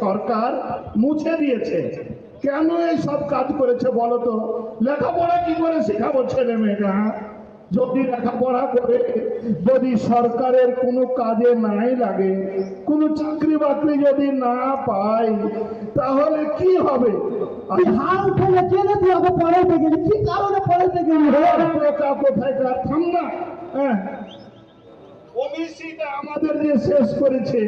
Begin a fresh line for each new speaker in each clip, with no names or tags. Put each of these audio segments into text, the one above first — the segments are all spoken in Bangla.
সরকার মুছে দিয়েছে। কেন এই সব কাজ করেছে বলো তো? লেখাপড়া কি করে শেখাবো ছেলে মেয়েরা? যদি লেখাপড়া করে যদি সরকারের কোনো কাজে নাই লাগে কোনো চাকরি বাকরি যদি না পাই তাহলে কি হবে?
তুই হাল কেন তুই ওকে পড়াইতে গেলি। কি কারণে পড়াইতে গেলি?
আর কোথায় থাম না। হ্যাঁ। ওবিসিটা আমাদের যে শেষ করেছে।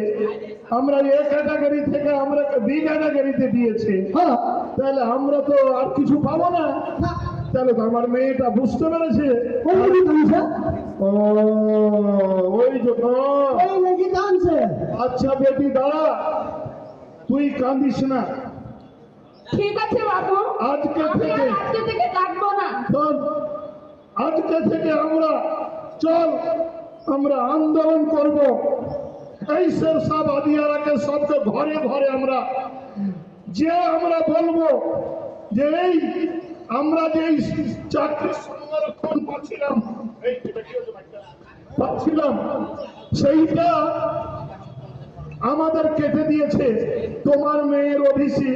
আমরা এ ক্যাটাগরি থেকে আমরা বি ক্যাটাগরিতে দিয়েছে।
হ্যাঁ।
তাহলে আমরা তো আর কিছু পাবো না। তাহলে তো আমার মেয়েটা বুঝতে পেরেছে।
ওই
জন্য আচ্ছা বেটি দাঁড়া। তুই কাঁদিস না।
ঠিক আছে বাবু।
আজকে থেকে-
আজকে থেকে কাটবো না।
আজকে থেকে আমরা চল আমরা আন্দোলন করব। এই শেরশাহ বাদিয়ারাকে সবকে ঘরে ঘরে আমরা, যে আমরা বলব যে এই আমরা যে চাকরি সংরক্ষণ পাচ্ছিলাম পাচ্ছিলাম, সেইটা আমাদের কেটে দিয়েছে। তোমার মেয়ের ওবিসি,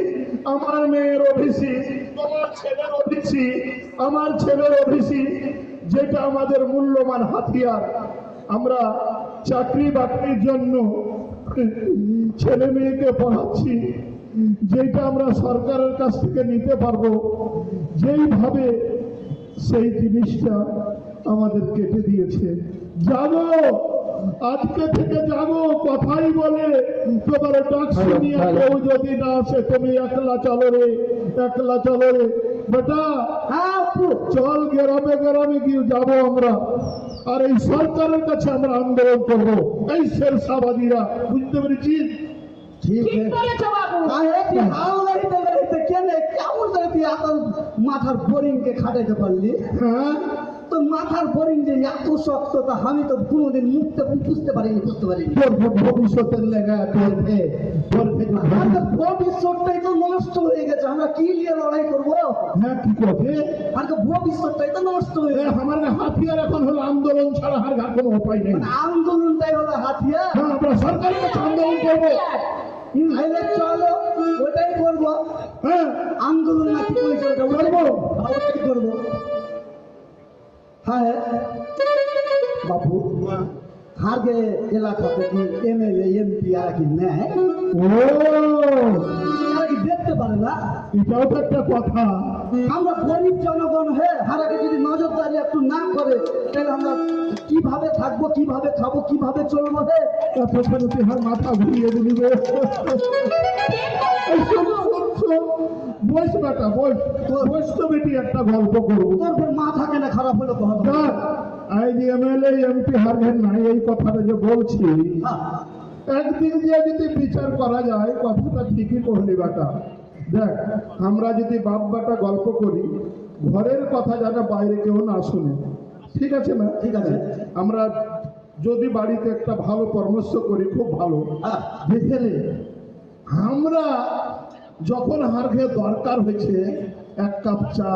আমার মেয়ের ওবিসি, তোমার ছেলের ওবিসি, আমার ছেলের ওবিসি, যেটা আমাদের মূল্যবান হাতিয়ার। আমরা চাকরি বাকরির জন্য ছেলে মেয়েকে পড়াচ্ছি যেটা আমরা সরকারের কাছ থেকে নিতে পারব যেইভাবে সেই জিনিসটা আমাদের কেটে দিয়েছে। যাব আজকে থেকে যাব কথাই বলে তোমার ডাক শুনিয়া কেউ যদি না আসে তুমি একলা চলো রে একলা চলো রে। বেটা
হ্যাঁ
চল গেরামে গ্রামে গিয়ে যাব আমরা। আর এই সরকারের কাছে আমরা আন্দোলন করব। এই শেরশাবাদীরা বুঝতে পেরেছি?
মাথার বোরিংকে খাটাইতে পারলি?
হ্যাঁ?
তো মাথার বোরিং যে এত শক্ত তা আমি তো কোনোদিন মুখতে বুঝতে পারিনি বুঝতে পারিনি।
তোর ভবিষ্যতের লেগা তোর
ভবিষ্যৎটাই তো নষ্ট হয়ে গেছে। আমরা কি নিয়ে লড়াই করব?
হ্যাঁ কি করবে?
আমাদের ভবিষ্যৎটাই তো নষ্ট হয়ে
এ, আমার হাতিয়ার এখন হলো আন্দোলন ছাড়া আর আর কোনো উপায় নেই।
আন্দোলনটাই হলো হাতিয়ার।
হ্যাঁ আমরা সরকারের কাছে আন্দোলন করব।
তাহলে চলো ওটাই করব।
হ্যাঁ।
আন্দোলন নাকি করেছে ওটা
করব।
ওটাই করব? হ্যাঁ। বাবু হারগে এলাকাতে কি এমএলএ এমপি আর কি নেয়?
ও।
কি পারে না।
এটাও তো একটা কথা।
আমরা গরিব জনগণ হে হারাকে যদি নজরদারি একটু না করে তাহলে আমরা কীভাবে থাকব কীভাবে খাব কীভাবে চলবো হে?
এতখানে তুই হার মাথা ঘুরিয়ে দিবি রে। এই শোন, শোন, শোন। বস বেটা বস। বস। তো বেটি একটা গল্প করব।
তোর মাথা কেন খারাপ হলো কথা
দেখ, যে এমএলএ এমপি হারবেন নাই এই কথাটা যে বলছি একদিক দিয়ে যদি বিচার করা যায় কথাটা ঠিকই করলি বেটা। দেখ আমরা যদি বাপ বেটা গল্প করি ঘরের কথা যেন বাইরে কেউ না শুনে ঠিক আছে না
ঠিক আছে।
আমরা যদি বাড়িতে একটা ভালো পরামর্শ করি খুব ভালো
হ্যাঁ।
দেখে আমরা যখন হারঘে দরকার হয়েছে এক কাপ চা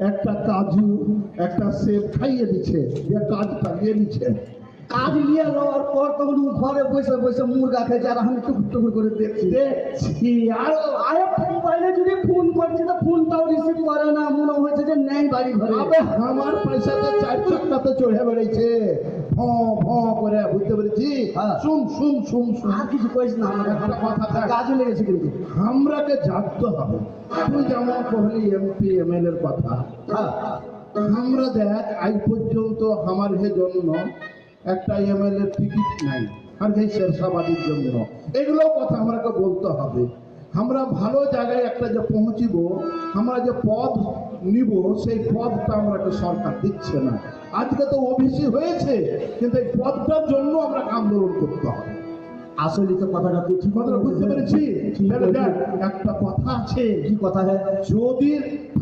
একটা কাজু একটা সেব খাইয়ে দিচ্ছে যে কাজ টাঙিয়ে দিচ্ছে
কাজ নিয়ে যাওয়ার পর তখন ঘরে বসে বসে মুরগা খেয়েছে আর আমি টুকুর টুকুর করে দেখছি
আর
আরে মোবাইলে যদি ফোন করছি তো ফোনটাও রিসিভ করে না। মনে হয়েছে যে নেই বাড়ি ঘরে।
আবে আমার পয়সাতে চার চড়ে বেড়েছে করে বুঝতে পেরেছি?
হ্যাঁ।
শুন শুন শুন শুন।
আর কিছু কইস না আমার
কথা।
কাজে লেগেছে কিন্তু।
আমরাকে জানতে হবে। তুই যেমন কহলি এমপি এমএল এর কথা।
হ্যাঁ।
আমরা দেখ আজ পর্যন্ত আমার হে জন্য একটা এমএলএ টিকিট নাই। আর এই শেরশাবাদীর জন্য। এগুলো কথা আমাকে বলতে হবে। আমরা ভালো জায়গায় একটা যে পৌঁছিব আমরা যে পদ নিব সেই পদটা আমাকে সরকার দিচ্ছে না। আজকে তো ওবিসি হয়েছে কিন্তু এই পদটার জন্য আমরা আন্দোলন করতে হবে।
আসলে তো কথাটা তুই ঠিক
কথাটা বুঝতে পেরেছি। একটা কথা আছে।
কি কথা
যদি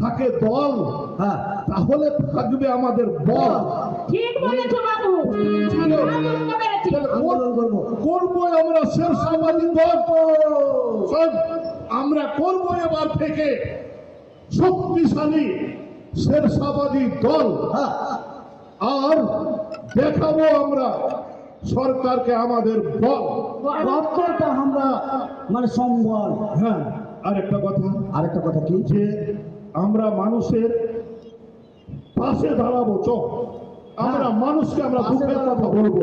থাকে দল
হ্যাঁ
তাহলে থাকবে আমাদের বল
ঠিক বলেছ বাবু।
করব
আমরা সামাজিক দল। আমরা করব এবার থেকে শক্তিশালী শেরশাবাদী দল।
হ্যাঁ
আর দেখাবো আমরা সরকারকে আমাদের বল
আমরা মানে সম্বল।
হ্যাঁ আর একটা কথা।
আরেকটা কথা কি?
যে আমরা মানুষের পাশে দাঁড়াবো চোখ আমরা মানুষকে আমরা
হ্যাঁ।
দুঃখের কথা বলব।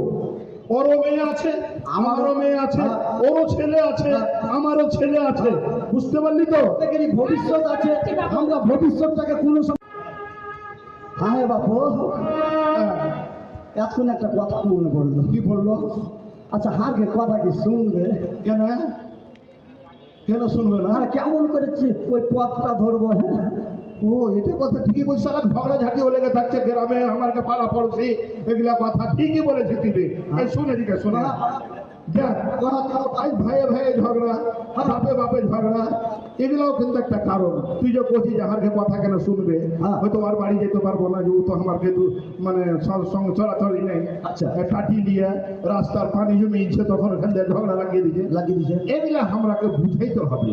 ওরও মেয়ে আছে আমারও মেয়ে আছে
হ্যাঁ।
ওরও ছেলে আছে আমারও ছেলে আছে। বুঝতে পারলি তো?
ভবিষ্যৎ আছে। আমরা ভবিষ্যৎটাকে কোনো হ্যাঁ বাপু।
হ্যাঁ,
এখন একটা কথা মনে পড়ল।
কি বলল?
আচ্ছা হাগে কথা কি শুনবে?
কেন কেন শুনবে না?
আর কেমন করেছি ওই পথটা ধরবো হ্যাঁ?
ও এটা কথা ঠিকই বলছে আর ঝগড়া ঝাঁটি লেগে থাকছে গ্রামে আমার পাড়া পড়ছি এগুলা কথা ঠিকই বলেছি তুমি এই শুনে দিকে শোনে। ভাইয়ে ভাইয়ে ঝগড়া বাপে বাপে ঝগড়া এগুলাও কিন্তু একটা কারণ। তুই যে কথা কেন শুনবে?
হ্যাঁ।
হয়তো আর বাড়ি যেতে পারব না যে ও তো আমার কিন্তু মানে নেই।
আচ্ছা।
কাটি দিয়ে রাস্তার পানি জমিয়েছে তখন ওখান থেকে ঝগড়া লাগিয়ে দিয়েছে
লাগিয়ে দিছে।
এগুলা আমরাকে বুঝাইতে হবে।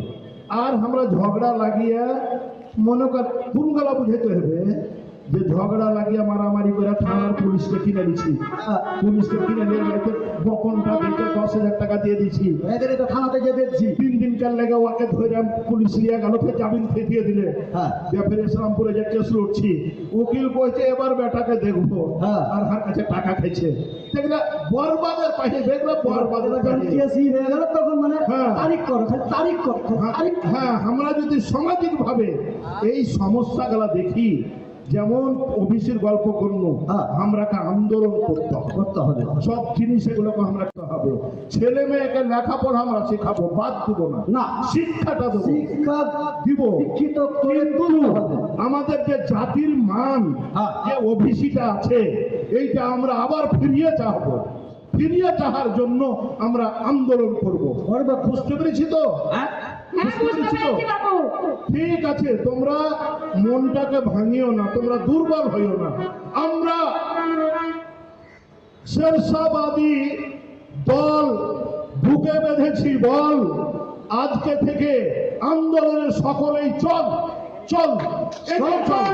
আর আমরা ঝগড়া লাগিয়ে মনে কর কোনগুলা বুঝাইতে হবে যে ঝগড়া লাগিয়ে মারামারি করে থানার পুলিশকে কিনে দিছি। পুলিশকে কিনে নিয়ে বকনটা দিতে দশ হাজার টাকা দিয়ে দিছি।
এদের তো থানাতে গিয়ে দেখছি।
তিন দিন কাল লেগে ওকে ধরে পুলিশ নিয়ে গেল ফের জামিন দিয়ে দিলে।
হ্যাঁ।
দিয়ে ফের ইসলামপুরে যে কেস লড়ছি। উকিল কইছে এবার বেটাকে দেখব।
হ্যাঁ।
আর হার কাছে টাকা খাইছে দেখলে বরবাদের পাশে দেখলে বরবাদের
কেসি হয়ে গেল তখন মানে
হ্যাঁ।
তারিখ করো তারিখ করো।
হ্যাঁ, হ্যাঁ আমরা যদি সামাজিক ভাবে এই সমস্যাগুলা দেখি যেমন ওবিসির গল্প করল
হ্যাঁ।
আমরাকে আন্দোলন করতে হবে।
করতে হবে।
সব জিনিস এগুলোকে আমরা হবে। ছেলে মেয়েকে লেখাপড়া আমরা শেখাবো বাদ দিব না।
না।
শিক্ষাটা দেবো।
শিক্ষা
দিব।
শিক্ষিত হবে।
আমাদের যে জাতির মান
হ্যাঁ।
যে ওবিসিটা আছে এইটা আমরা আবার ফিরিয়ে চাহবো। ফিরিয়ে চাহার জন্য আমরা আন্দোলন করব। বুঝতে পেরেছি তো?
হ্যাঁ।
ঠিক আছে তোমরা মনটাকে ভাঙিও না তোমরা দুর্বল হইও না। আমরা শেরশাবাদী দল ঢুকে বেঁধেছি বল। আজকে থেকে আন্দোলনের সকলেই চল চল চল।